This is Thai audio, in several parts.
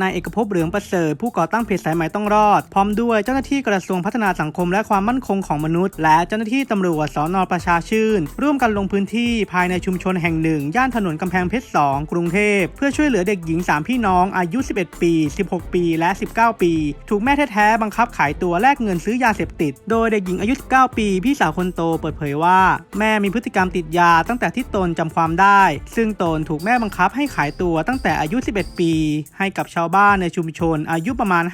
นายเอกภพเหลืองประเสริฐผู้ก่อตั้งเพจสายใหม่ต้องรอด พร้อมด้วยเจ้าหน้าที่กระทรวงพัฒนาสังคมและความมั่นคงของมนุษย์ และเจ้าหน้าที่ตำรวจสอนอประชาชื่น ร่วมกันลงพื้นที่ภายในชุมชนแห่งหนึ่ง ย่านถนนกำแพงเพชร 2 กรุงเทพ เพื่อช่วยเหลือเด็กหญิง 3 พี่น้องอายุ 11 ปี 16 ปีและ 19 ปี ถูกแม่แท้ๆบังคับขายตัวแลกเงินซื้อยาเสพติด โดยเด็กหญิงอายุ 19 ปี พี่สาวคนโตเปิดเผยว่า แม่มีพฤติกรรมติดยาตั้งแต่ที่ตนจำความได้ ซึ่งตนถูกแม่บังคับให้ขายตัวตั้งแต่อายุ 11 ปี ให้กับชาวบ้านในชุมชน อายุประมาณ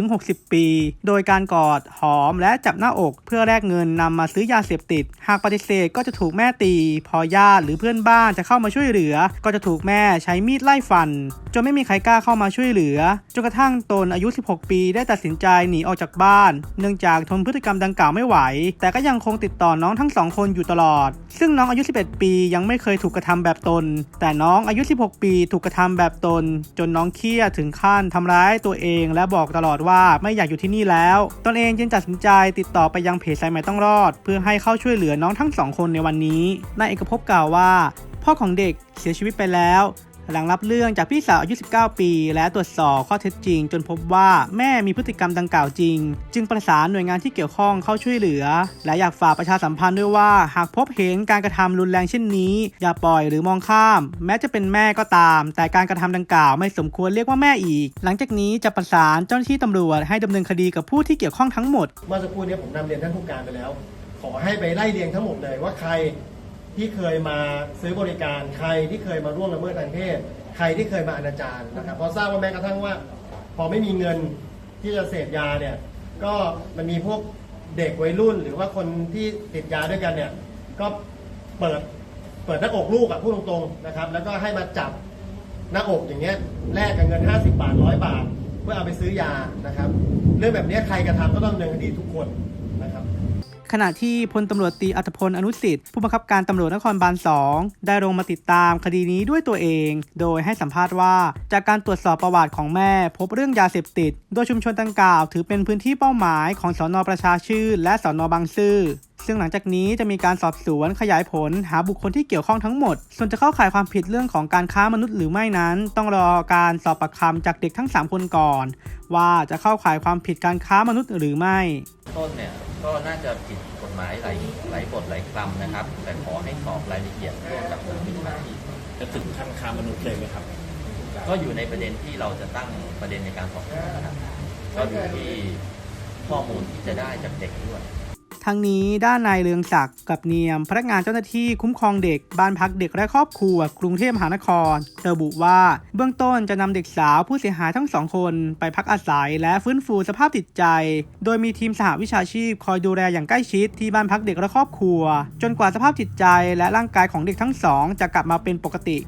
50-60 ปี โดยการกอดหอมและจับหน้าอก เพื่อแลกเงินนำมาซื้อยาเสพติด หากปฏิเสธก็จะถูกแม่ตี พอญาติหรือเพื่อนบ้านจะเข้ามาช่วยเหลือ ก็จะถูกแม่ใช้มีดไล่ฟัน จนไม่มีใครกล้าเข้ามาช่วยเหลือจนกระทั่งตนอายุ 16 ปี ได้ตัดสินใจหนีออกจากบ้าน เนื่องจากทนพฤติกรรมดังกล่าวไม่ไหว แต่ก็ยังคงติดต่อน้องทั้งสองคนอยู่ตลอด ซึ่งน้องอายุ 11 ปียังไม่เคยถูกกระทำแบบตน แต่น้องอายุ 16 ปีถูกกระทำแบบตน จนน้องเครียดถึงขั้นทำร้ายตัวเอง และบอกตลอดว่าไม่อยากอยู่ที่นี่แล้ว ตนเองจึงตัดสินใจติดต่อไปยังเพจสายใหม่ต้องรอด เพื่อให้เข้าช่วยเหลือน้องทั้งสองคนในวันนี้นายเอกภพกล่าวว่า พ่อของเด็กเสียชีวิตไปแล้ว หลังรับเรื่องจากพี่สาวอายุ 19 ปี และตรวจสอบข้อเท็จจริง จนพบว่าแม่มีพฤติกรรมดังกล่าวจริง จึงประสานหน่วยงานที่เกี่ยวข้องเข้าช่วยเหลือ และอยากฝากประชาสัมพันธ์ด้วยว่า หากพบเห็นการกระทำรุนแรงเช่นนี้ อย่าปล่อยหรือมองข้าม แม้จะเป็นแม่ก็ตาม แต่การกระทำดังกล่าวไม่สมควรเรียกว่าแม่อีก หลังจากนี้จะประสานเจ้าหน้าที่ตำรวจให้ดำเนินคดีกับผู้ที่เกี่ยวข้องทั้งหมด เมื่อสักครู่นี้ผมนำเรียนท่านผู้การไปแล้ว ขอให้ไปไล่เรียงทั้งหมดเลยว่าใคร ที่เคยมาซื้อบริการใครที่เคยมาร่วมละเมิดทางเพศใครที่เคยมาอนาจารนะครับพราะทราบว่าแม้กระทั่งว่า พอไม่มีเงินที่จะเสพยาเนี่ยก็มันมีพวกเด็กวัยรุ่น หรือว่าคนที่ติดยาด้วยกันเนี่ยก็เปิดเปิดหน้าอกลูกอะพูดตรงๆนะครับ แล้วก็ให้มาจับหน้าอกอย่างเงี้ยแลกกับเงิน 50 บาทร้อยบาท เพื่อเอาไปซื้อยานะครับ เรื่องแบบนี้ใครกระทำก็ต้องดำเนินคดีทุกคนนะครับ ขณะที่พลตำรวจตีอัตพลอนุสิทธิ์ผู้บังคับการตำรวจนครบาล 2 ได้ลงมาติดตามคดีนี้ด้วยตัวเอง โดยให้สัมภาษณ์ว่า จากการตรวจสอบประวัติของแม่ พบเรื่องยาเสพติด โดยชุมชนดังกล่าว ถือเป็นพื้นที่เป้าหมายของสอนอประชาชื่นและสอนอบางซื่อซึ่งหลังจากนี้จะมีการสอบสวนขยายผลหาบุคคลที่เกี่ยวข้องทั้งหมด ส่วนจะเข้าข่ายความผิดเรื่องของการค้ามนุษย์หรือไม่นั้น ต้องรอการสอบปากคำจากเด็กทั้ง 3 คนก่อน ว่าจะเข้าข่ายความผิดการค้ามนุษย์หรือไม่ ต้นเนี่ย ก็น่าจะผิดกฎหมายหลายหลายบทหลายคำนะครับ แต่ขอให้สอบรายละเอียดร่วมกับทางวิชาชีพจะถึงขั้นค้ามนุษย์เลยไหมครับ ก็อยู่ในประเด็นที่เราจะตั้งประเด็นในการสอบสวนนะครับก็อยู่ที่ข้อมูลที่จะได้จากเด็กด้วย ทั้งนี้ด้านนายเรืองศักดิ์กับเนียม พนักงานเจ้าหน้าที่คุ้มครองเด็ก บ้านพักเด็กและครอบครัว กรุงเทพมหานคร ระบุว่าเบื้องต้นจะนำเด็กสาวผู้เสียหายทั้งสองคน ไปพักอาศัยและฟื้นฟูสภาพจิตใจ โดยมีทีมสหวิชาชีพ คอยดูแลอย่างใกล้ชิดที่บ้านพักเด็กและครอบครัว จนกว่าสภาพจิตใจและร่างกายของเด็กทั้งสองจะกลับมาเป็นปกติ